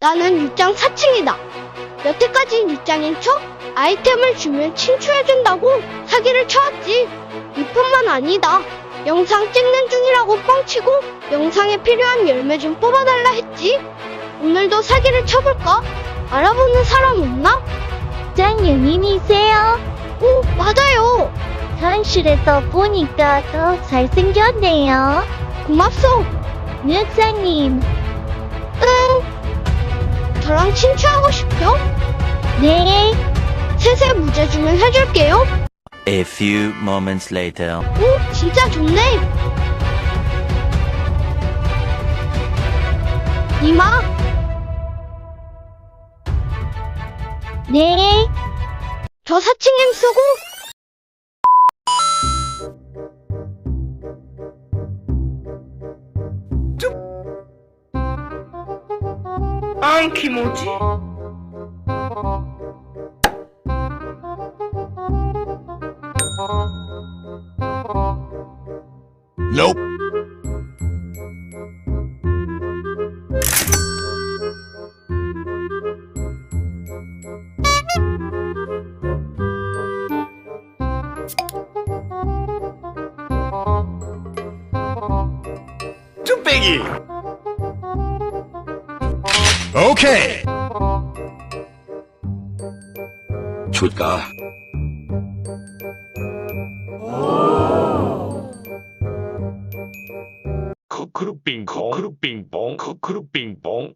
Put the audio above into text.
나는 유짱 4층이다. 여태까지 유짱인 척 아이템을 주면 친추해준다고 사기를 쳐왔지. 이뿐만 아니다. 영상 찍는 중이라고 뻥치고 영상에 필요한 열매 좀 뽑아달라 했지. 오늘도 사기를 쳐볼까? 알아보는 사람 없나? 짱유님이세요? 오, 맞아요. 현실에서 보니까 더 잘생겼네요. 고맙소. 늑사님, 응. 저랑 친추하고 싶죠? 네, 세세 무제 주면 해줄게요. A few moments later. 오, 진짜 좋네. 이마, 네, 저 사칭엠 쓰고 앙 키모지 Nope. 뚝배기 Okay. 좋다 크크루 빙봉 크루 빙봉 크크루 빙봉